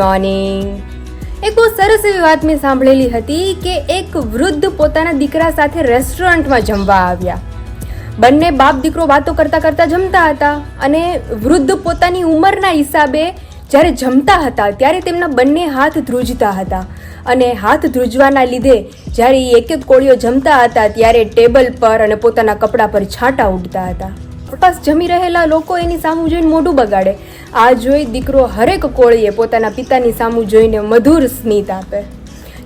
Morning એક બહુ સરસ એવી વાત મેં સાંભળેલી હતી કે એક વૃદ્ધ પોતાના દીકરા સાથે રેસ્ટોરન્ટમાં જમવા આવ્યા. બંને બાપ દીકરો વાતો કરતા કરતા જમતા હતા અને વૃદ્ધ પોતાની ઉંમરના હિસાબે જ્યારે જમતા હતા ત્યારે તેમના બંને હાથ ધ્રુજતા હતા. અને હાથ ધ્રુજવાના લીધે જ્યારે એક એક કોળીઓ જમતા હતા ત્યારે ટેબલ પર અને પોતાના કપડાં પર છાંટા ઉડતા હતા. આસપાસ જમી રહેલા લોકો એની સામું જોઈને મોઢું બગાડે. આ જોઈ દીકરો હરેક કોળીએ પોતાના પિતાની સામું જોઈને મધુર સ્મિત આપે.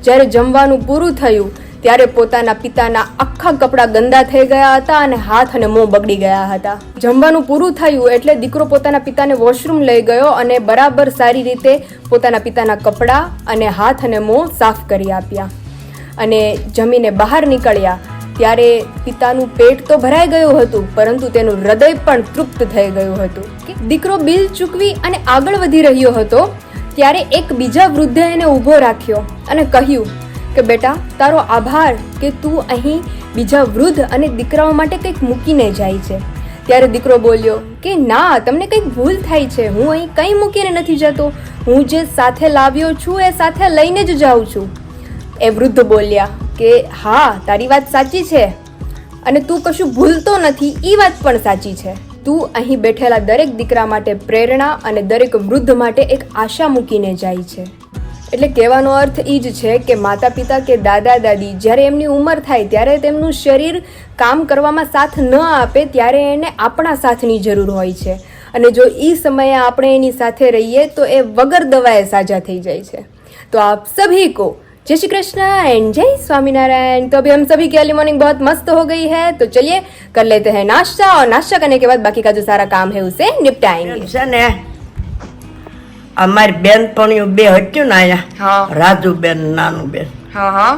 જ્યારે જમવાનું પૂરું થયું, ત્યારે પોતાના પિતાના આખા કપડાં ગંદા થઈ ગયા હતા અને હાથ અને મોં બગડી ગયા હતા. જમવાનું પૂરું થયું એટલે દીકરો પોતાના પિતાને વોશરૂમ લઈ ગયો અને બરાબર સારી રીતે પોતાના પિતાના કપડાં અને હાથ અને મોં સાફ કરી આપ્યા. અને જમીને બહાર નીકળ્યા. ત્યારે પિતાનું પેટ તો ભરાઈ ગયું હતું, પરંતુ તેનું હૃદય પણ તૃપ્ત થઈ ગયું હતું. કે દીકરો બિલ ચૂકવી અને આગળ વધી રહ્યો હતો, ત્યારે એક બીજા વૃદ્ધે એને ઊભો રાખ્યો અને કહ્યું કે, બેટા, તારો આભાર કે તું અહીં બીજા વૃદ્ધ અને દીકરાઓ માટે કંઈક મૂકીને જાય છે. ત્યારે દીકરો બોલ્યો કે, ના, તમને કંઈક ભૂલ થાય છે. હું અહીં કંઈ મૂકીને નથી જતો. હું જે સાથે લાવ્યો છું એ સાથે લઈને જ જાઉં છું. એ વૃદ્ધ બોલ્યા કે, હા, તારી વાત સાચી છે અને તું કશું ભૂલતો નથી. એ વાત પણ સાચી છે. તું અહીં બેઠેલા દરેક દીકરા માટે પ્રેરણા અને દરેક વૃદ્ધ માટે એક આશા મૂકીને જાય છે. એટલે કહેવાનો અર્થ એ જ છે કે માતા પિતા કે દાદા, દાદી, જ્યારે એમની ઉંમર થાય, ત્યારે તેમનું શરીર કામ કરવામાં સાથ ન આપે, ત્યારે એને આપણા સાથની જરૂર હોય છે. અને જો એ સમયે આપણે એની સાથે રહીએ, તો એ વગર દવાએ સાજા થઈ જાય છે. તો આપ સભી કો जय श्री कृष्ण एंड जय स्वामीनारायण तो अभी हम सभी की अर्ली मॉर्निंग बहुत मस्त हो गई है तो चलिए कर लेते हैं नाश्ता और नाश्ता करने के बाद बाकी का जो सारा काम है उसे निपटाएंगे છે ને અમારી બેનપણીઓ બે હતું ને અહીંયા હા રાજુબેન નાનુબેન હા હા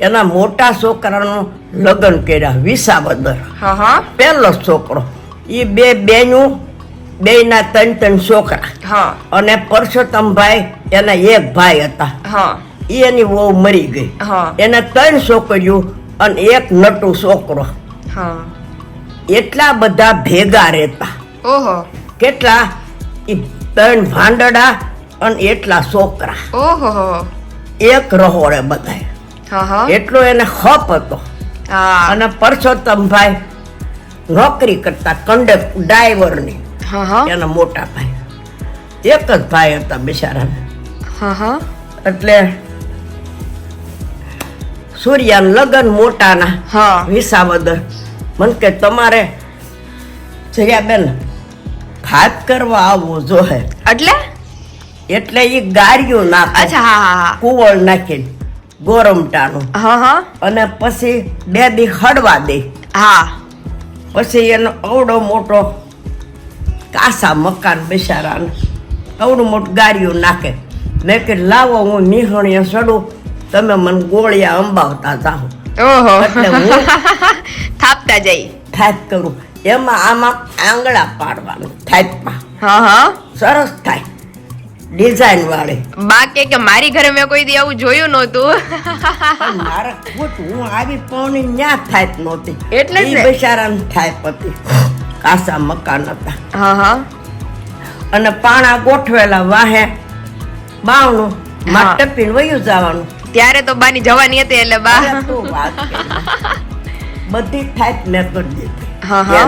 એના મોટા છોકરાનું લગ્ન કર્યા વિસાવદર હા હા પહેલો જ છોકરો એ બે બેનું બેયના ત્રણ ત્રણ છોકરા હા અને પરસોત્તમભાઈ એના એક ભાઈ હતા હા એ એની વહુ મરી ગઈ. હા. એને ત્રણ છોકરીઓ અને એક નટુ છોકરો. હા. એટલા બધા ભેગા રહેતા. ઓહો. કેટલા? એ ત્રણ ભાંડડા અને એટલા છોકરા. ઓહો. એક રહોડે હા એટલો એને ખપ હતો. હા. અને પરસોત્તમભાઈ નોકરી કરતા કંડક ડ્રાઈવરની એના મોટા ભાઈ. એક જ ભાઈ હતા બિચારા એટલે સૂર્યાન લગન મોટાના હા. વિસાવદર મન કે તમારે જયાબેન ખાત કરવા આવવું જોહે. એટલે? એટલે એ ગાડીઓ નાખે. અચ્છા હા હા કુવળ નાખીને ગોરમટાનું. હા હા. અને પછી બે દી હડવા દે. હા. પછી એનો અવડો મોટો કાસા મકાન બિચારાને અવડું મોટું ગાડીઓ નાખે. મેં કે લાવો હું નિહણીએ સડું. તમે મને ગોળિયા અંબાવતા જાઓ. ઓહો. થાપતા જઈ. થાપ કરું. એમાં આમાં આંગળા પાડવાનું થાપમાં. હા હા. સરસ થાય. ડિઝાઇન વાળી. બા કે કે મારી ઘરે મેં કોઈ દી આવું જોયું નહોતું. પણ મારે ખોટ હું આવી પૌની ન્યા થાપ નહોતી. એટલે જ. બિચારાને થાપ હતી. કાસા મકાન હતા. હા હા. અને પાણા ગોઠવેલા વાહે. બાવણું. માટે પીણ વયું જવાનું. ત્યારે તો બાની જવાની હતી એટલે બા. બધી થાપ મેં કરી દીધી. હા હા.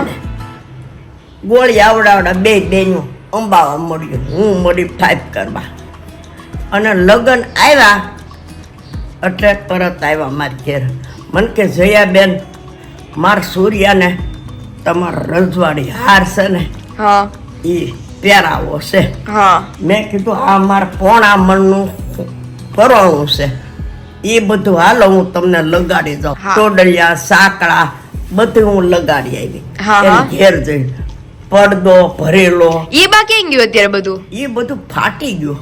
ગોળી આવડાવડા બે બેનું અંબાવા મળ્યું. હું મળી થાપ કરવા. અને લગ્ન આવ્યા એટલે પરત આવ્યા મારી ઘેર. મને કે જયાબેન માર સૂર્યાને તમારા રજવાડી હાર છે ને હા. એ પહેરાવો છે. હા. મેં કીધું આ મારા પોણા મનનું પરવાનું છે. એ બધું હાલો હું તમને લગાડી દઉં. ટોડલિયા સાંકળા બધું હું લગાડી આવી. ઘેર જઈ પડદો ભરેલો. એ બાકી ગયું અત્યારે બધું? એ બધું ફાટી ગયું.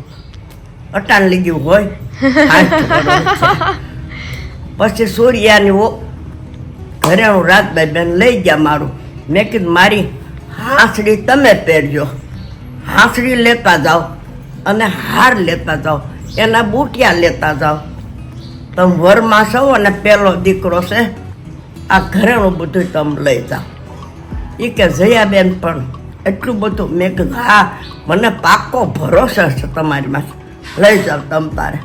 અટાણ લઈ ગયું હોય. પછી સૂર્યાની ઓ ઘરે હું રાતભાઈ બેન લઈ ગયા મારું. મેં કીધું મારી હાંસડી તમે પહેરજો. હાંસડી લેતા જાઓ અને હાર લેતા જાઓ. એના બુટિયા લેતા જાઓ. તમે વરમાં છો અને પહેલો દીકરો છે આ ઘરેણું બધું તમે લઈ જાઓ. એ કે જયાબેન પણ એટલું બધું મેં કીધું હા મને પાકો ભરોસો છે તમારી માથે લઈ જાવ તમ તારે.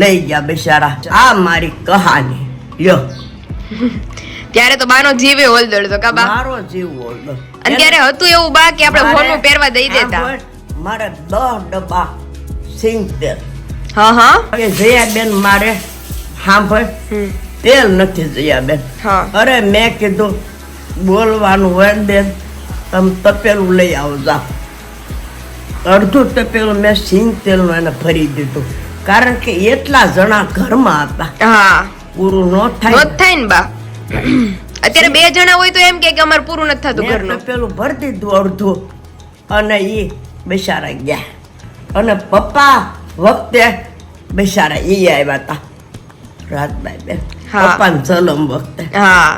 લઈ ગયા બિચારા. આ મારી કહાની. યો ત્યારે તો બાનો જીવે હોલદળ તો કા બા? મારો જીવ હોલ અને ત્યારે હતું એવું બા કે આપણે ફોન પહેરવા દઈ દેતા. મારે દસ ડબ્બા સિંગ તેલ હા જયાબેન મારે સાંભળ તેલ નથી જયાબેન. અરે મેં કીધું બોલવાનું હોય બેન તમે તપેલું લઈ આવો અડધું તપેલું મેં સિંગ તેલનું એને ભરી દીધું. કારણ કે એટલા જણા ઘરમાં હતા. હા. પૂરું ન થાય. થાય ને બા. અત્યારે બે જણા હોય તો એમ કે અમારે પૂરું નથી થતું ઘરનું. તપેલું ભરી દીધું અડધું. અને એ બિચારા ગયા. અને પપ્પા વખતે બિચારા એ આવ્યા હતા રાજભાઈ બેન પપ્પાને જલમ વખતે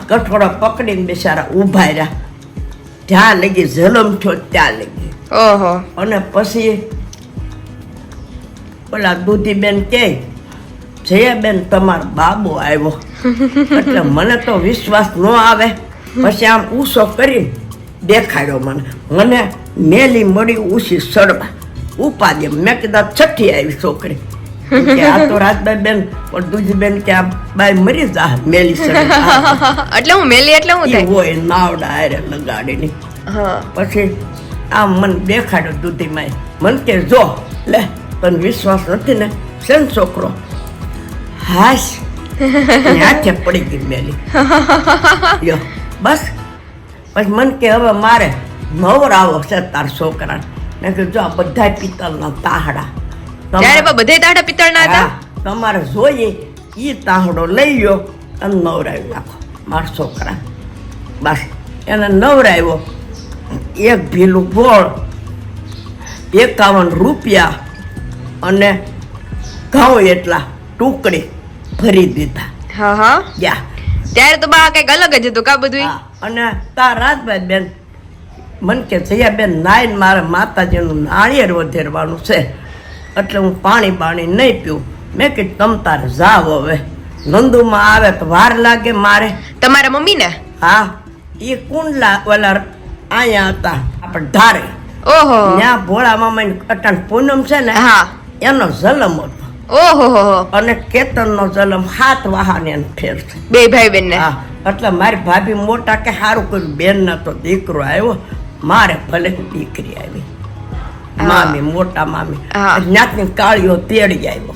કઠોળા પકડીને બિચારા ઊભા રહ્યા જ્યાં લગી જલમ છો ત્યાં લગી ઓહો અને પછી ઓલા દૂધીબેન કે જયાબેન તમારો બાબો આવ્યો એટલે મને તો વિશ્વાસ ન આવે પછી આમ ઊંસો કરીને દેખાડ્યો મને મને મેલી મળી ઊંચી સડવા ઉપાડે મેં કીધા છઠ્ઠી આવી છોકરી. આ તો રાજભાઈ બેન પણ દૂધીબેન કે આ બાઈ મરી જા મેલી એટલે હું મેલી એટલે હું થાય? હોય નાવડા હારે લગાડીને. હા. પછી આમ મને દેખાડ્યો દૂધીમાં મન કે જો લે તને વિશ્વાસ નથી ને? સેન છોકરો? હાશ. હાથે પડી ગઈ મેલી. બસ. પછી મન કે હવે મારે નવરાવો છે તાર છોકરા મેં જો બધા પિત્તળના તાહડા. ત્યારે પણ બધા તાહડા પિત્તળના હતા? તમારે જોઈએ એ તાહડો લઈ ગયો અને નવરાવી નાખો મારા છોકરા. બસ એને નવરાવ્યો. એક ભીલું ગોળ એકાવન રૂપિયા અને ઘઉં એટલા ટુકડી ભરી દીધા. હા હા. ગયા. ત્યારે તો બા કંઈક અલગ જ હતું કા બધું અને તા રાજભાઈ બેન મન કે જયા બેન નાઈને મારે માતાજીનું નાળિયેર વધેરવાનું છે. એટલે હું પાણી બાણી નહીં પીવું. મેં કીધું તમ તારે જાવ હવે. નંદુમાં આવે તો વાર લાગે મારે. તમારા મમ્મી ને હા એ કુંડલા ઓલા અહીંયા હતા આપણે ધારે. ઓહો. ત્યાં ભોળા મામાની અટાણ પૂનમ છે ને હા. એનો જલમ હતો. ઓહો. અને કેતનનો જલમ હાથ વાહન એનો ફેર છે બે ભાઈ બેન ને હા એટલે મારી ભાભી મોટા કે સારું કર્યું બેન ના તો દીકરો આવ્યો. મારે ભલે દીકરી આવી. મામી મોટા મામી. જ્ઞાતની કાળીઓ તેડી આવ્યો.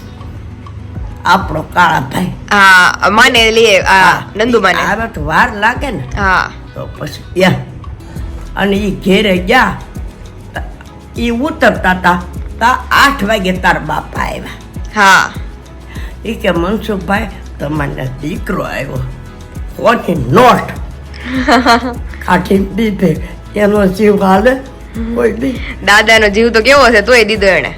આપણો કાળા ભાઈ. હા માને લે નંદુ માને. આવે તો વાર લાગે ને. હા. તો પછી અને એ ઘેરે ગયા. એ ઉતરતા હતા તા આઠ વાગે તાર બાપા આવ્યા. હા. એ કે મનસુખભાઈ તમારે દીકરો આવ્યો. કોની નોટ? કાઢી દીધે એનો જીવ હાલે કોઈ દી દાદાનો જીવ તો કેવો છે તોય દીધો એને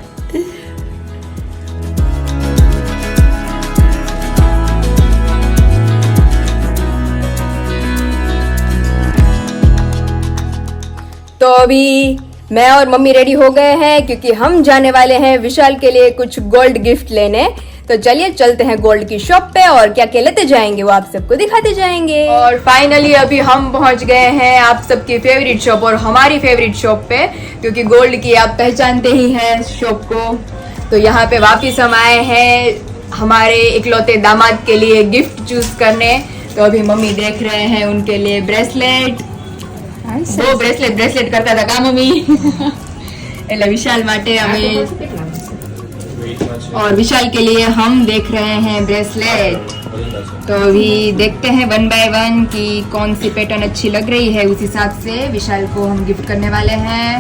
तो अभी मैं और मम्मी रेडी हो गए हैं क्योंकि हम जाने वाले हैं विशाल के लिए कुछ गोल्ड गिफ्ट लेने तो चलिए चलते हैं गोल्ड की शॉप पे और क्या क्या लेते जाएंगे वो आप सबको दिखाते जाएंगे और फाइनली अभी हम पहुंच गए हैं आप सबकी फेवरेट शॉप और हमारी फेवरेट शॉप पे क्योंकि गोल्ड की आप पहचानते ही हैं शॉप को तो यहाँ पे वापिस हम आए हैं हमारे इकलौते दामाद के लिए गिफ्ट चूज करने तो अभी मम्मी देख रहे हैं उनके लिए ब्रेसलेट દો બ્રેસલેટ બ્રેસલેટ કરતા હતા કા મમ્મી એટલે વિશાલ માટે અમે और विशाल के लिए हम देख रहे हैं ब्रेसलेट तो अभी देखते हैं वन बाय वन कि कौन सी पैटर्न अच्छी लग रही है उस हिसाब से विशाल को हम गिफ्ट करने वाले हैं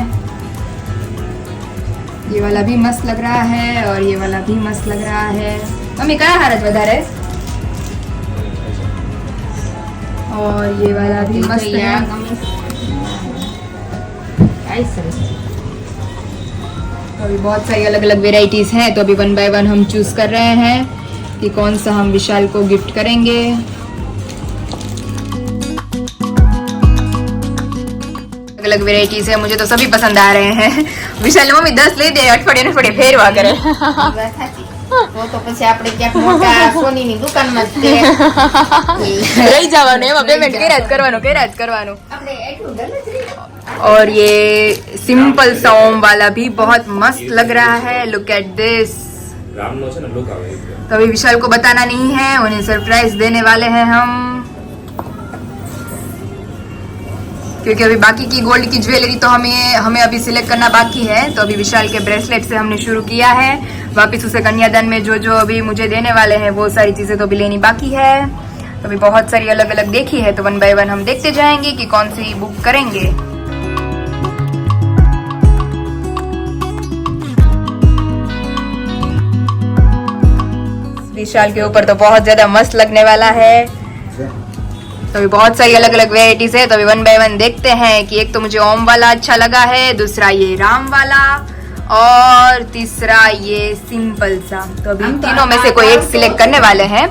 ये वाला भी मस्त लग रहा है और ये वाला भी मस्त लग रहा है मम्मी कया हारत વધારે और ये वाला भी मस्त है तो अभी बहुत सारी अलग अलग वेराइटीज हैं तो अभी वन बाय वन हम चूज़ कर रहे हैं कि कौन सा हम विशाल को गिफ्ट करेंगे। अलग अलग वेराइटीज है, मुझे तो सभी पसंद आ रहे हैं। विशाल मम्मी दस ले दे अटफड़े अटफड़े फेर हुआ करे તો તો પછી આપણે ક્યાંક મોટા સોનીની દુકાનમાં જ તે રહી જવાનું એમાં પેમેન્ટ કર્યા જ કરવાનું કર્યા જ કરવાનું આપણે એટલું ડર જ રહી. और ये सिंपल सा ओम वाला भी बहुत मस्त लग रहा है लुक एट दिस રામનો છે ને લુક આવે એકદમ तो अभी विशाल को बताना नहीं है उन्हें सरप्राइज देने वाले हैं हम क्योंकि अभी बाकी की गोल्ड की ज्वेलरी तो हमें हमें अभी सिलेक्ट करना बाकी है तो अभी विशाल के ब्रेसलेट से हमने शुरू किया है वापस उसे कन्यादान में जो जो अभी मुझे देने वाले हैं, वो सारी चीज़ें तो अभी लेनी बाकी है। अभी बहुत सारी अलग अलग देखी है तो वन बाय वन हम देखते जाएँगे कि कौन सी बुक करेंगे। विशाल के ऊपर तो बहुत ज़्यादा मस्त लगने वाला है। तो अभी बहुत सारी अलग अलग वेराइटीज है तो अभी वन बाय वन देखते हैं कि एक तो मुझे ओम वाला अच्छा लगा है, दूसरा ये राम वाला। और तीसरा ये सिंपल सा तो अभी इन तीनों में से कोई एक सिलेक्ट करने वाले हैं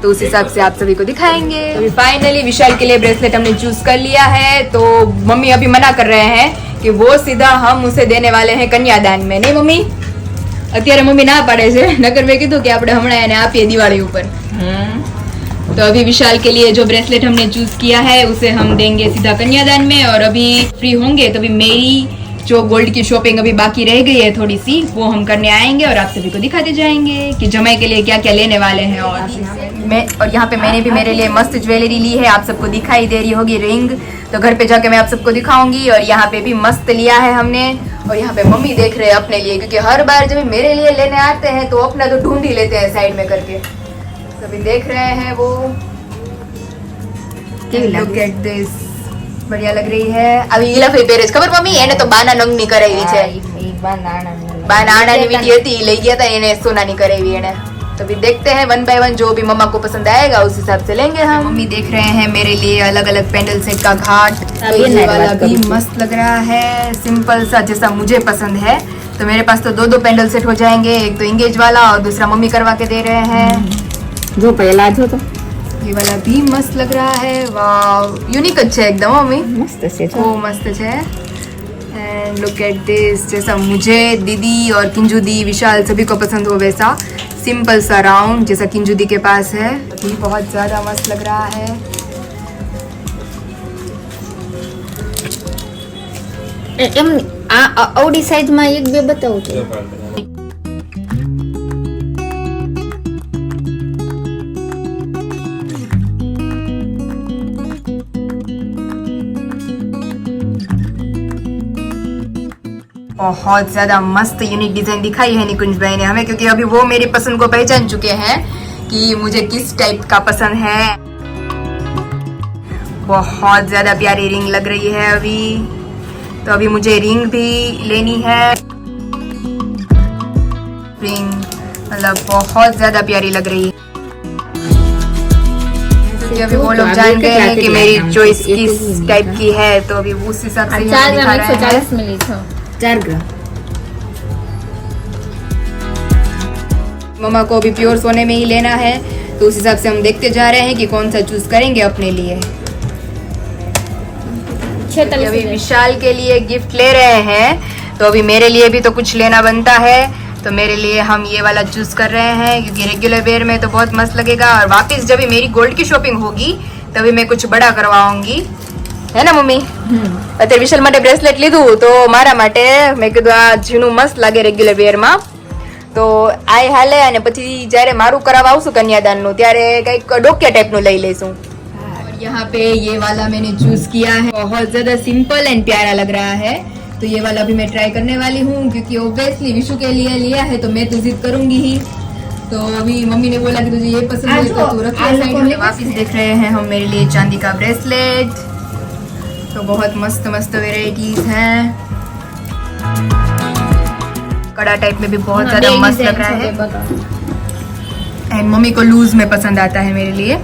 तो उस हिसाब से आप सभी को दिखाएंगे तो अभी फाइनली विशाल के लिए ब्रेसलेट हमने चूज कर लिया है तो मम्मी अभी मना कर रहे हैं कि वो सीधा हम उसे देने वाले हैं कन्यादान में नहीं मम्मी અત્યારે મમ્મી ના પાડે છે નકર મેં કીધું કે આપણે હમણાં એને આપીએ દિવાળી ઉપર तो अभी विशाल के लिए जो ब्रेसलेट हमने चूज किया है उसे हम देंगे सीधा कन्यादान में और अभी फ्री होंगे तो अभी मेरी जो गोल्ड की शॉपिंग अभी बाकी रह गई है थोड़ी सी वो हम करने आएँगे और आप सभी को दिखाते जाएँगे कि जमाई के लिए क्या क्या लेने वाले हैं और मैं और यहाँ पे मैंने भी मेरे लिए मस्त ज्वेलरी ली है आप सबको दिखाई दे रही होगी रिंग। तो घर पे जाके मैं आप सबको दिखाऊँगी और यहाँ पे भी मस्त लिया है हमने। और यहाँ पे मम्मी देख रहे हैं अपने लिए क्योंकि हर बार जब मेरे लिए लेने आते हैं तो अपना तो ढूंढ ही लेते हैं साइड में करके। तो अभी देख रहे हैं वो। Look at this. बढ़िया लग रही है अभी ઈલા ભાઈ પહેરે છે ખબર મમ્મી એને તો બાના નંગની કરાવી છે હા, ઈ- ઈ બાંધાણાની. બા નાણાની વીટી હતી ઈ લઈ ગયા था એને सोनानी करेवी એને तो अभी देखते हैं वन बाय वन जो भी मम्मा को पसंद आएगा उस हिसाब से लेंगे हम मम्मी देख रहे हैं मेरे लिए अलग अलग पेंडल सेट का घाट तो अभी ये नहीं वाला बात भी करूँ। मस्त लग रहा है सिंपल सा जैसा मुझे पसंद है तो मेरे पास तो दो दो पेंडल सेट हो जाएंगे एक तो इंगेज वाला और दूसरा मम्मी करवा के दे रहे हैं જો પહેલા જો તો ये वाला भी मस्त लग रहा है वाह यूनिक अच्छा है एकदम मम्मी મસ્ત છે જો वो मस्त है एंड लुक एट दिस जैसा मुझे दीदी और किंजू दी विशाल सभी को पसंद हो वैसा सिंपल सा राउंड जैसा किंजू दी के पास है भी बहुत ज़्यादा मस्त लग रहा है એ- એમ આ આ અવળી સાઈઝમાં એક બે બતાવું છું बहुत ज़्यादा मस्त यूनिक डिज़ाइन दिखाई है निकुंज भाई ने हमें क्योंकि अभी वो मेरी पसंद को पहचान चुके हैं कि मुझे किस टाइप का पसंद है। बहुत ज़्यादा प्यारी रिंग लग रही है अभी। तो अभी मुझे रिंग भी लेनी है। रिंग मतलब बहुत ज़्यादा प्यारी लग रही है। क्योंकि अभी वो लोग जान गए हैं कि मेरी चॉइस किस टाइप की है तो अभी उस हिसाब से चार ग्राम मम्मा को अभी प्योर सोने में ही लेना है तो उस हिसाब से हम देखते जा रहे हैं कि कौन सा चूज़ करेंगे अपने लिए। अभी विशाल के लिए गिफ्ट ले रहे हैं तो अभी मेरे लिए भी तो कुछ लेना बनता है। तो मेरे लिए हम ये वाला चूज़ कर रहे हैं क्योंकि रेगुलर वेयर में तो बहुत मस्त लगेगा। और वापस जब मेरी गोल्ड की शॉपिंग होगी तभी मैं कुछ बड़ा करवाऊँगी। હે ને મમ્મી અત્યારે વિશાલ માટે બ્રેસલેટ લીધું તો મારા માટે મેં કીધું આ ઝીણું મસ્ત લાગે રેગ્યુલર વેરમાં તો આ હાલે અને પછી જ્યારે મારું કરાવવા આવશું કન્યાદાનનું ત્યારે કંઈક ડોક્યા ટાઈપનું લઈ લઈશું और यहाँ पे ये वाला मैंने चूज किया है बहुत ज्यादा सिंपल एंड प्यारा लग रहा है तो ये वाला भी मैं ट्राई करने वाली हूँ क्योंकि ऑब्वियसली विशु के लिए लिया है तो मैं तो जिद करूंगी ही तो अभी मम्मी ने बोला कि तुझे ये पसंद है तो तू रख ले साइड में वापस देख रहे हैं हम मेरे लिए चांदी का ब्रेसलेट तो बहुत मस्त मस्त वेराइटीज है। कड़ा टाइप में भी बहुत हाँ, ज़्यादा मस्त लग रहा है। एंड मम्मी को लूज में पसंद आता है मेरे लिए।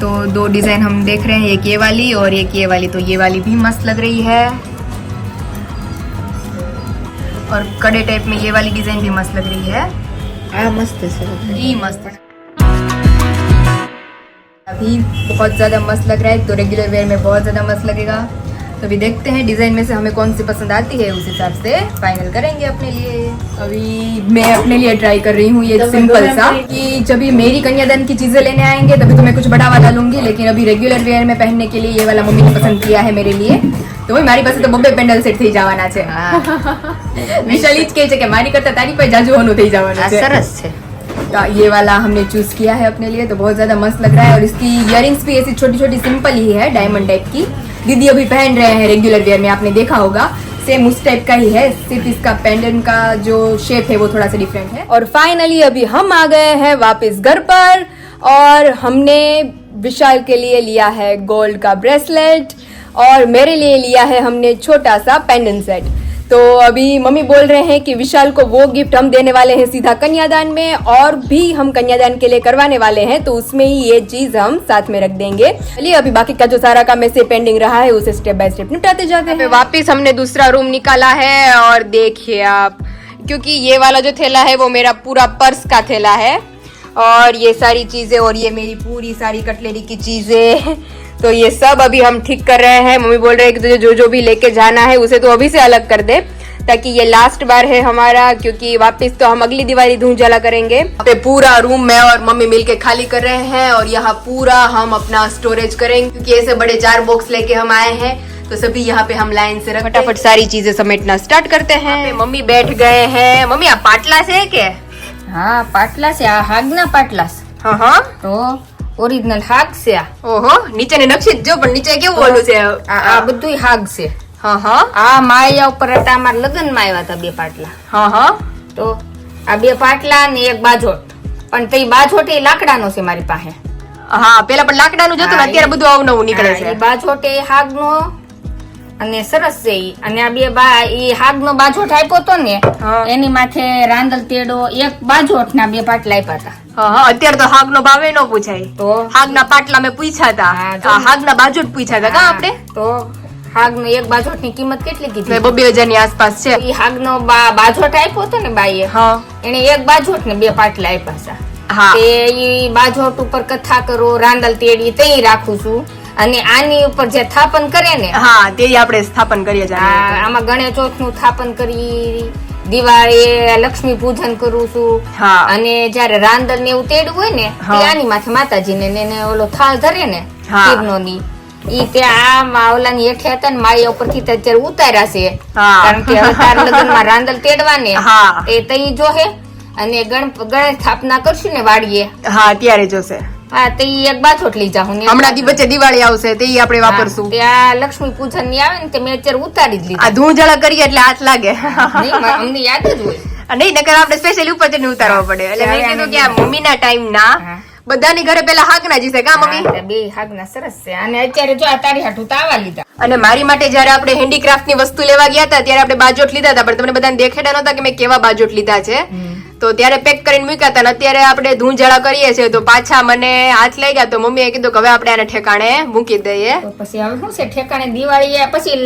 तो दो डिज़ाइन हम देख रहे हैं एक ये वाली और एक ये वाली। तो ये वाली भी मस्त लग रही है। और कड़े टाइप में ये वाली डिज़ाइन भी मस्त लग रही है। आ, मस्त है जी मस्त। है अभी बहुत ज़्यादा मस्त लग रहा है तो रेगुलर वेयर में बहुत ज़्यादा मस्त लगेगा। तो अभी देखते हैं डिजाइन में से हमें कौन सी पसंद आती है उस हिसाब से फाइनल करेंगे अपने लिए अभी मैं अपने लिए ट्राई कर रही हूँ ये सिंपल सा कि जब ये मेरी कन्यादान की चीजें लेने आएंगे तभी तो मैं कुछ बड़ा वाला लूंगी लेकिन अभी रेग्युलर वेयर में पहनने के लिए ये वाला मम्मी ने पसंद किया है मेरे लिए તો ભાઈ મારી પાસે તો બબ્બે પેન્ડલ સેટ થઈ જવાના છે વિશાલ ઈ જ કહે છે કે મારી કરતા તારી પાસે જાજુ હોનું થઈ જવાનું છે સરસ છે तो ये वाला हमने चूज किया है अपने लिए तो बहुत ज्यादा मस्त लग रहा है और इसकी इयरिंग्स भी ऐसी छोटी छोटी सिंपल ही है डायमंड टाइप की दीदी अभी पहन रहे हैं रेगुलर वेयर में, आपने देखा होगा। सेम उस टाइप का ही है। सिर्फ़ इसका पेंडेंट का जो शेप है, वो थोड़ा सा डिफरेंट है। और फाइनली अभी हम आ गए हैं वापस घर पर और हमने विशाल के लिए लिया है गोल्ड का ब्रेसलेट और मेरे लिए लिया है हमने छोटा सा पेंडेंट सेट तो अभी मम्मी बोल रहे हैं कि विशाल को वो गिफ्ट हम देने वाले हैं सीधा कन्यादान में और भी हम कन्यादान के लिए करवाने वाले हैं तो उसमें ही ये चीज़ हम साथ में रख देंगे। चलिए, अभी बाकी का जो सारा काम ऐसे पेंडिंग रहा है, उसे स्टेप बाय स्टेप निपटाते जाते हैं। वापिस हमने दूसरा रूम निकाला है और देखिए आप, क्योंकि ये वाला जो थैला है, वो मेरा पूरा पर्स का थैला है। और ये सारी चीज़ें और ये मेरी पूरी सारी कटलेरी की चीज़ें। तो ये सब अभी हम ठीक कर रहे हैं। मम्मी बोल रहे हैं कि तुझे जो जो भी लेके जाना है उसे तो अभी से अलग कर दे ताकि ये लास्ट बार है हमारा क्योंकि वापस तो हम अगली दिवाली धूम जला करेंगे। पे पूरा रूम मैं और मम्मी मिलके खाली कर रहे हैं और यहाँ पूरा हम अपना स्टोरेज करेंगे क्योंकि ऐसे बड़े चार बॉक्स लेके हम आए हैं। तो सभी यहाँ पे हम लाइन से रख फटाफट सारी चीज़ें समेटना स्टार्ट करते हैं। मम्मी बैठ गए हैं। मम्मी आप पाटला से के હા પાટલા છે આ હાગના પાટલા છે. હા हाँ તો ઓરિજિનલ હાગ છે આ. ઓહો નીચે ને નકશી જો પણ નીચે કેવું ઓલું છે? આ બધુંય હાગ છે. હા હા. આ માયા ઉપર હતા અમારા લગ્નમાં આવ્યા હતા બે પાટલા. હા હા. તો આ બે પાટલા ને એક બાજોટ. પણ તે બાજોટ એ લાકડાનો છે મારી પાસે. હા પેલા પણ લાકડાનું જતું ને અત્યારે બધું અવનવું નીકળે હા, છે. બાજોટ એ હાગનો અને સરસ છે ઈ. અને આ બે બા ઈ હાગનો બાજોટ આપ્યો તો ને હા. એની માથે રાંદલ તેડો એક બાજોટ ના બે પાટલા આપ્યા હતા. હા હા અત્યારે તો હાગ નો ભાવે નો પૂછાય. તો? હાગના પાટલા મેં પૂછ્યા હતા. હા, જો. આ હાગના બાજુ જ પૂછ્યા હતા કા આપણે? તો? હાગનો એક બાજોટની કિંમત કેટલી કીધી? બબ્બે હજારની આસપાસ છે. ઈ હાગનો બા બાજોટ આપ્યો હતો ને બાઈએ હા. એને એક બાજોટ ને બે પાટલા આપ્યા હતા. હા. તે ઈ બાજોટ ઉપર કથા કરો રાંદલ તેડી તઈ રાખું છું. અને આની ઉપર જે થાપન કરે ને હા તે આપણે સ્થાપન કરીએ છીએ. આમાં ગણેશ ચોથનું સ્થાપન કરી દિવાળી લક્ષ્મી પૂજન કરું છું. હા. અને જયારે રાંદલ ને એવું તેડવું હોય ને આની માથે માતાજી ને ઓલો થાળ ધરે ને હા. ની ઈ ત્યાં આ ઓલાની હેઠે હતા ને માળી ઉપરથી અત્યારે ઉતાર્યા છે. કારણ કે હવે લગ્નમાં રાંદલ તેડવા ને હા. એ તઈ જોહે. અને ગણ ગણેશ સ્થાપના કરશું ને વાડીએ. હા ત્યારે જોશે. હા તે એક બાથોટ લઈ જાઉં હમણાં દી વચ્ચે દિવાળી આવશે તે આપણે વાપરશું. ત્યાં લક્ષ્મી પૂજનની આવે ને તે મેં અત્યારે ઉતારી જ લીધી. આ ધૂંજળા કરીએ એટલે હાથ લાગે. અમને યાદ જ હોય. નહીં નકર આપણે સ્પેશિયલી ઉપર જઈને ઉતારવા પડે. એટલે મેં કીધું કે આ મમ્મીના ટાઈમ ના બધાની ઘરે પેલા હાકના જ છે કા મમ્મી? બે હાગના સરસ છે. અને અત્યારે જો આ તારી હાટુ તાવા લીધા. અને મારી માટે જ્યારે આપણે હેન્ડીક્રાફ્ટની વસ્તુ લેવા ગયા હતા ત્યારે આપણે બાજોટ લીધા હતા પણ તમને બધાને દેખેડા નહોતા કે મેં કેવા બાજોટ લીધા છે. તો ત્યારે પેક કરીને મૂક્યા હતા અત્યારે આપણે ધૂંઝાળા કરીએ છીએ તો પાછા મને હાથ લઈ ગયા તો મમ્મીએ કીધું કે હવે આપણે આને ઠેકાણે મૂકી દઈએ. પછી હવે શું છે? ઠેકાણે દિવાળી પછી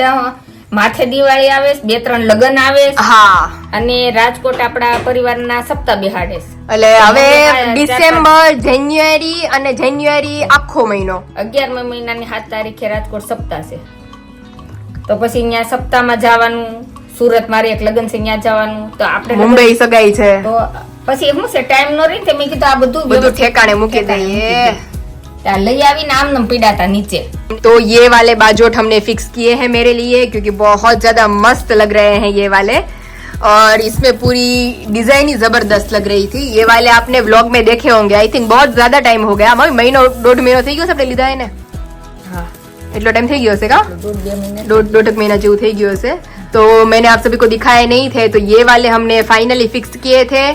માથે દિવાળી આવે બે ત્રણ લગ્ન આવે. હા. અને રાજકોટ આપણા પરિવારના સપ્તાહ બેહાડે એટલે હવે ડિસેમ્બર જાન્યુઆરી અને જાન્યુઆરી આખો મહિનો. અગિયારમા મહિનાની સાત તારીખે રાજકોટ સપ્તાહ છે. તો પછી અહીંયા સપ્તાહમાં જવાનું સુરત મારે એક લગ્ન છે ત્યાં જવાનું તો આપણે લગ્ન- મુંબઈ સગાઈ છે તો પછી શું છે ટાઈમ નો રહી ને તે મેં કીધું આ બધું બધું વ્યવસ્થિત ઠેકાણે મૂકી ઠેકાણે દઈએ. મૂકી દઈએ. ત્યાં લઈ આવીને આમ નમ પીડાતા નીચે तो ये वाले बाजोट हमने फिक्स किए हैं मेरे लिए क्योंकि बहुत ज्यादा मस्त लग रहे हैं ये वाले और इसमें पूरी डिजाइन ही जबरदस्त लग रही थी ये वाले आपने व्लॉग में देखे होंगे आई थिंक बहुत ज्यादा टाइम हो गया मम्मी महीनो દોઢ મહિનો થઈ ગયો છે આપણે લીધા એને હા એટલો ટાઈમ થઈ ગયો છે કા દોઢ બે મહિને दो दो तक महीना જેવું થઈ ગયો છે तो मैंने आप सभी को दिखाए नहीं थे तो ये वाले हमने फाइनली फिक्स किए थे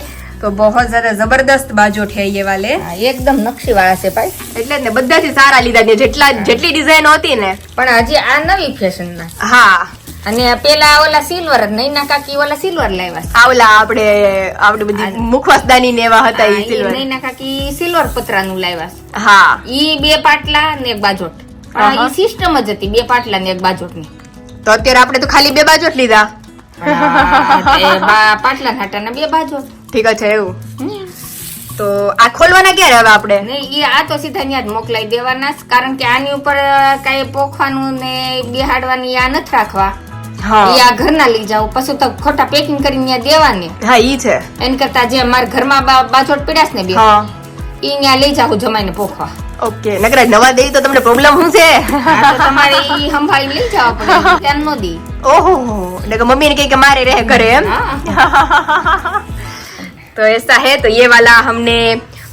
तो बहुत ज्यादा जबरदस्त बाजोट है ये वाले હા, એકદમ નકશી વાળા છે ભાઈ એટલે જ ને બધાથી સારા લીધા છે જેટલા જેટલી ડિઝાઇન હતી ને પણ હજી આ નવી ફેશન ના હા અને પેલા ઓલા સિલ્વર જ નૈના કાકી ઓલા સિલ્વર લાવ્યા છે. આવલા આપણે આપણી બધી મુખવાસદાની ને એવા હતા હા, ઈ ઈ સિલ્વર નૈના કાકી સિલ્વર પતરાનું લાવ્યા છે. હા ઈ બે પાટલા ને એક બાજોટ પણ આહા. ઈ સિસ્ટમ જ હતી બે પાટલા ને એક બાજોટ ની તો અત્યારે આપણે તો ખાલી બે બાજુ જ લીધા. પાટલા હાટાના બે બાજુ. ઠીક છે એવું. તો આ ખોલવાના ક્યારે હવે આપણે? એ આ તો સીધા ત્યાં જ મોકલાઈ દેવાના કારણ કે આની ઉપર કઈ પોખવાનું ને બિહાડવાની આ નથી રાખવા. હા. આ ઘરના લઈ જાવ પછી તો ખોટા પેકિંગ કરીને ત્યાં દેવાની. હા ઈ છે. એન કરતા જે મારા ઘરમાં બાજોટ પીડાશ ને બે ઈ ત્યાં લઈ જાવ જમાઈને પોખવા. ઓકે નગરાજ નવા દેવી તો તમને પ્રોબ્લેમ શું છે? તમારે ઈ સંભાળી લઈ જાવ ત્યાં નો દી. ઓહો નગર મમ્મી ને કહે કે મારે રહે ઘરે એમ. તો એસા હે તો યે વાલા હમને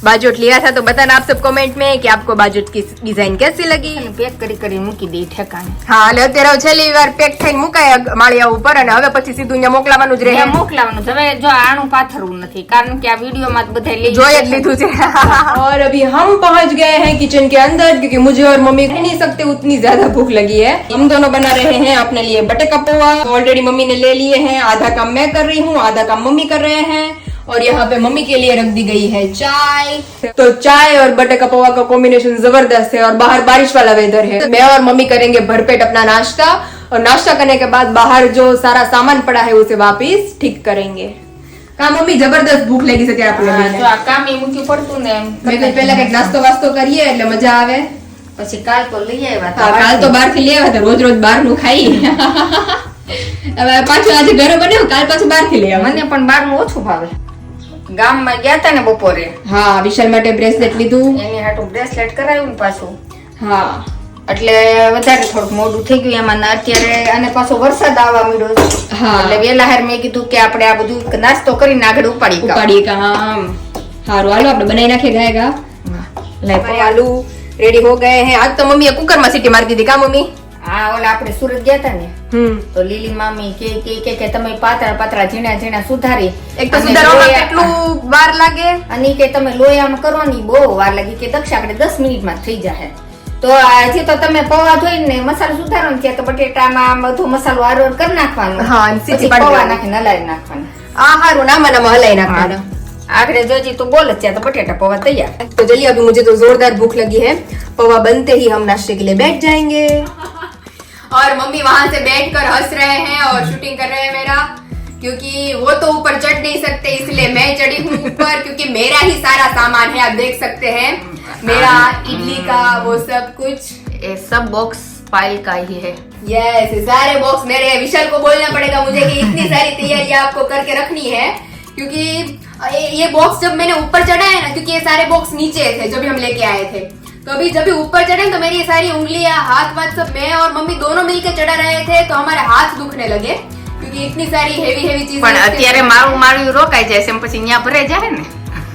वाला हमने बाजूट लिया था तो बताना आप सब कमेंट में कि आपको बाजूट की डिजाइन कैसी लगी અને પેક કરી કરી મૂકી દે ઠેકાણે હા એટલે અત્યારે હવે છેલ્લી વાર પેક થઈને મુકાય માળિયા ઉપર અને હવે પછી સીધું અહીંયા મોકલાવાનું જ રહે ત્યાં મોકલાવાનું છે. હવે જો આણું પાથરવું નથી કારણ કે આ વિડીયોમાં જ બધા લઈ જોઈ જ લીધું છે और अभी हम पहुंच गए हैं किचन के अंदर क्योंकि मुझे और मम्मी रह नहीं सकते उतनी ज्यादा भूख लगी है हम दोनों बना रहे हैं अपने लिए बटे का पोहा ऑलरेडी मम्मी ने ले लिए हैं आधा काम मैं कर रही हूँ आधा काम मम्मी कर रहे हैं और यहाँ पे मम्मी के लिए रख दी गई है चाय तो चाय और बटे का पोहा का कॉम्बिनेशन जबरदस्त है और बाहर बारिश वाला वेदर है मैं और मम्मी करेंगे भरपेट अपना नाश्ता और नाश्ता करने के बाद बाहर जो सारा सामान पड़ा है उसे वापिस ठीक करेंगे કા મમ્મી જબરદસ્ત ભૂખ લાગી છે ત્યારે આપણે હા, બંનેને. જો આ કામ એ મૂક્યું પડતું ને એમ મેં કીધું પહેલા કઈક નાસ્તો વાસ્તો કરીએ એટલે મજા આવે પછી કાલ તો લઈ આવ્યા હા, હતા કાલ તો બહાર થી લેવા હતા રોજ રોજ બહાર નું ખાઈ હવે પાછું આજે ઘરે બનાવ્યું કાલ પાછું બહાર થી લઈ મને પણ બહારનું ઓછું ભાવે ગામમાં ગયા તા ને બપોરે. હા વિશાલ માટે બ્રેસલેટ લીધું. એની હાટું બ્રેસલેટ કરાવ્યું પાછું. હા. એટલે વધારે થોડુંક મોડું થઈ ગયું એમાં અત્યારે અને પાછો વરસાદ આવવા મળ્યો હા. એટલે વેલા હાર મેં કીધું કે આપણે આ બધું નાસ્તો કરીને આગળ ઉપાડી ઉપાડી કા હા હાલો આપણે બનાવી નાખીએ ગાય ગા. આલુ રેડી હો ગયે હે. આજ તો મમ્મીએ કુકરમાં સીટી મારી દીધી. કા મમ્મી? હા ઓલા આપણે સુરત ગયા તા ને. તો લીલી મામી કે કે કે કે તમે પાતળા પાતળા ઝીણા ઝીણા સુધારી એક તો અને સુધારવામાં લોયા- કેટલું વાર લાગે અને ઈ કે તમે લોયામાં કરવાની બહુ વાર લાગી કે દક્ષ આપણે દસ મિનિટમાં થઈ જાય તો હજી તો તમે પૌવા ધોઈને મસાલો સુધારો ને ત્યાં તો બટેટામાં બધો મસાલો આરોર કરી નાખવાનો હા, અને સીટી પછી પાડી પૌવા દેવાની. નાખીને હલાવી નાખવાના आ हारू नामा नामा हलाई नाखवाना આખરે જોજી તો બોલ જ ત્યાં તો બટેટા પૌવા તૈયાર तो चलिए अभी मुझे तो जोरदार भूख लगी है पौवा बनते ही हम नाश्ते के लिए बैठ जाएंगे और मम्मी वहाँ से बैठ कर हंस रहे हैं और शूटिंग कर रहे हैं मेरा क्योंकि वो तो ऊपर चढ़ नहीं सकते इसलिए मैं चढ़ी हूँ ऊपर क्योंकि मेरा ही सारा सामान है आप देख सकते हैं। मेरा हाँ। इडली का वो सब कुछ। ये सब बॉक्स फ़ाइल का ही है। यस सारे बॉक्स मेरे विशाल को बोलना पड़ेगा मुझे कि इतनी सारी तैयारी आपको करके रखनी है क्योंकि ये बॉक्स जब मैंने ऊपर चढ़ा है ना क्योंकि ये सारे बॉक्स नीचे थे जो भी हम लेके आए थे। तो अभी जब भी ऊपर चढ़े तो मेरी ये सारी उंगलियां हाथ वाथ सब मैं और मम्मी दोनों मिलकर चढ़ा रहे थे तो हमारे हाथ दुखने लगे क्योंकि इतनी सारी हेवी हेवी चीजें પણ इसके અત્યારે મારું મારું રોકાઈ જાય છે પછી અહીંયા ભરાઈ જાય ને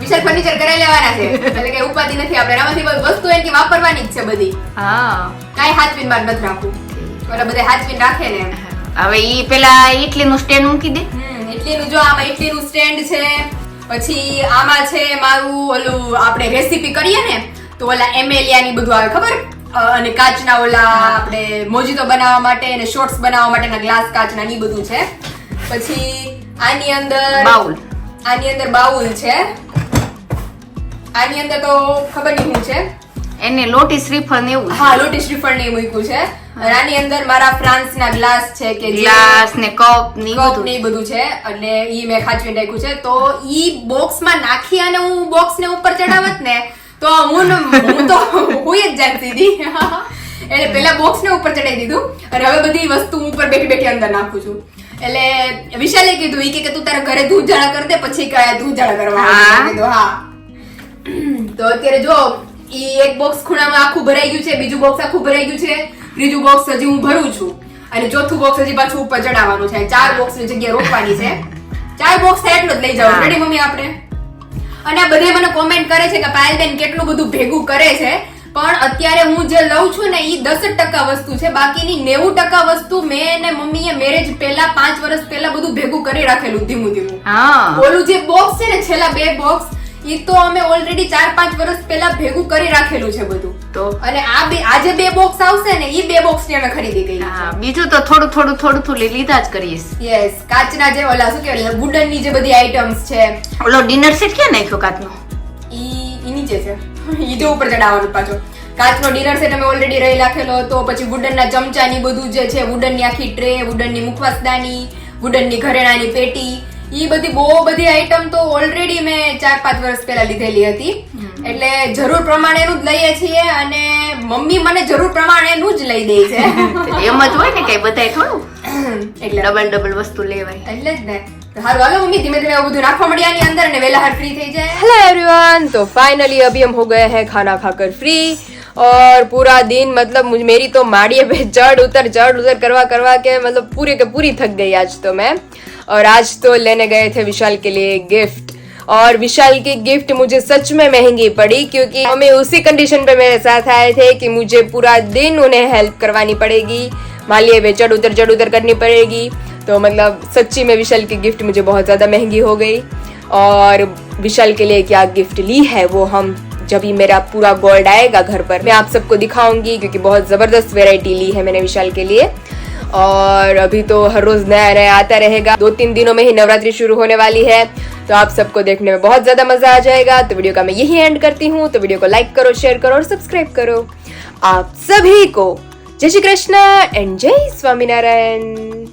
વિશાલ ફર્નિચર કરાવી લેવાના છે એટલે કે ઉપાધિ નથી આપણે આમાંથી વસ્તુ એની વાપરવાની જ છે બધી હા કાંઈ હાથવીન બાદ નથી રાખવું ઓલા બધા હાથવીન રાખે ને એમ હવે ઈ પેલા ઇડલીનું સ્ટેન્ડ મૂકી દે હમ, ઇડલીનું જો આમાં ઇડલીનું સ્ટેન્ડ છે પછી આમાં છે મારું ઓલું આપણે રેસીપી કરીએ ને તો ઓલા એમએલિયાની બધું આવે ખબર? અને કાચના ઓલા આપણે મોજીતો બનાવવા માટે અને શોર્ટ્સ બનાવવા માટેના ગ્લાસ કાચના ની બધું છે. પછી આની અંદર બાઉલ. આની અંદર બાઉલ છે. આની અંદર તો ખબર નહીં શું છે. એને લોટી શ્રીફળ ને એવું હા લોટી શ્રીફળ ને મૂક્યું છે. અને આની અંદર મારા ફ્રાન્સના ગ્લાસ છે કે ગ્લાસ ને કપ ને કપ બધું ને બધું છે. એટલે ઈ મેં ખાચવી નાખ્યું છે. તો ઈ બોક્સમાં નાખી અને હું બોક્સ ને ઉપર ચડાવત ને તો હું હું તો હું જ જાત સીધી એટલે પેલા બોક્સ ને ઉપર ચડાવી દીધું. અને હવે બધી વસ્તુ હું ઉપર બેઠી બેઠી અંદર નાખું છું. એટલે વિશાલે કીધું, ઈ કે તું તારા ઘરે દૂધ જાળા કરી દે, પછી કયા દૂધ જાળા કરવા. કીધું, હા. તો અત્યારે જો, ઈ એક બોક્સ ખૂણામાં આખું ભરાઈ ગયું છે, બીજું બોક્સ આખું ભરાઈ ગયું છે. ત્રીજું બોક્સ હજી હું ભરું છું. અને ચોથું બોક્સ હજી પાછું ઉપર ચડાવવાનું છે. ચાર બોક્સની જગ્યાએ રોકવાની છે. ચાર બોક્સ એટલો જ લઈ જાવ. રેડી મમ્મી, આપણે? અને આ બધે મને કોમેન્ટ કરે છે કે પાયલબેન કેટલું બધું ભેગું કરે છે. પણ અત્યારે હું જે લઉં છું ને એ દસ જ ટકા વસ્તુ છે. બાકીની નેવું ટકા વસ્તુ મેં અને મમ્મીએ મેરેજ પહેલા પાંચ વર્ષ પહેલા બધું ભેગું કરી રાખેલું ધીમું ધીમું. હા. ઓલું જે બોક્સ છે ને છેલ્લા બે બોક્સ ઈ તો અમે ઓલરેડી ચાર પાંચ વર્ષ પહેલા ભેગું કરી રાખેલું છે બધું. તો? અને આ બે આજે બે બોક્સ આવશે ને એ બે બોક્સની અમે ખરીદી ગઈ હા બીજું તો થોડું થોડું થોડું થોડું લીધા જ કરીશ યસ કાચના જે ઓલા શું કહેવાય વુડનની જે બધી આઈટમ્સ છે. ઓલો ડિનર સેટ ક્યાં નાખ્યો કાચનો? ઈ ઈ નીચે છે. ઈ જો ઉપર ચડાવવાનું પાછો. કાચનો ડિનર સેટ અમે ઓલરેડી રહી રાખેલો હતો પછી વુડન ના ચમચા ની બધું જે છે વુડનની આખી ટ્રે વુડનની મુખવાસદાની વુડનની ઘરેણાની પેટી બધી બહુ બધી આઈટમ તો ઓલરેડી મેં ચાર પાંચ વર્ષ પહેલા લીધેલી હતી. એટલે જરૂર પ્રમાણેનું જ લઈએ છીએ અને મમ્મી મને જરૂર પ્રમાણે એનું જ લઈ દે છે. એમ જ હોય ને કઈ બધાય થોડું. એટલે ડબલ ડબલ વસ્તુ લેવાય. એટલે જ ને. મમ્મી ધીમે ધીમે બધું નાખવા મળ્યા ની અંદર ને વેલા હાર ફ્રી થઈ જાય. હેલો એવરીવન તો ફાઇનલી અભી હમ હો ગયા હે ખાના ખાકર ફ્રી और पूरा दिन मतलब मेरी तो माड़िए पे चढ़ उतर चढ़ उतर करवा करवा के मतलब पूरी के पूरी थक गई आज तो मैं। और आज तो लेने गए थे विशाल के लिए गिफ्ट। और विशाल की गिफ्ट मुझे सच में महँगी पड़ी, क्योंकि हमें उसी कंडीशन पे मेरे साथ आए थे कि मुझे पूरा दिन उन्हें हेल्प करवानी पड़ेगी। मालिए पे चढ़ उतर चढ़ उतर करनी पड़ेगी। तो मतलब सच्ची में विशाल की गिफ्ट मुझे बहुत ज़्यादा महँगी हो गई। और विशाल के लिए क्या गिफ्ट ली है वो हम जब ही मेरा पूरा गोल्ड आएगा घर पर, मैं आप सबको दिखाऊँगी क्योंकि बहुत ज़बरदस्त वेराइटी ली है मैंने विशाल के लिए। और अभी तो हर रोज नया नया आता रहेगा। दो तीन दिनों में ही नवरात्रि शुरू होने वाली है तो आप सबको देखने में बहुत ज़्यादा मज़ा आ जाएगा। तो वीडियो का मैं यही एंड करती हूँ। तो वीडियो को लाइक करो शेयर करो और सब्सक्राइब करो। आप सभी को जय श्री कृष्ण एंड जय स्वामीनारायण।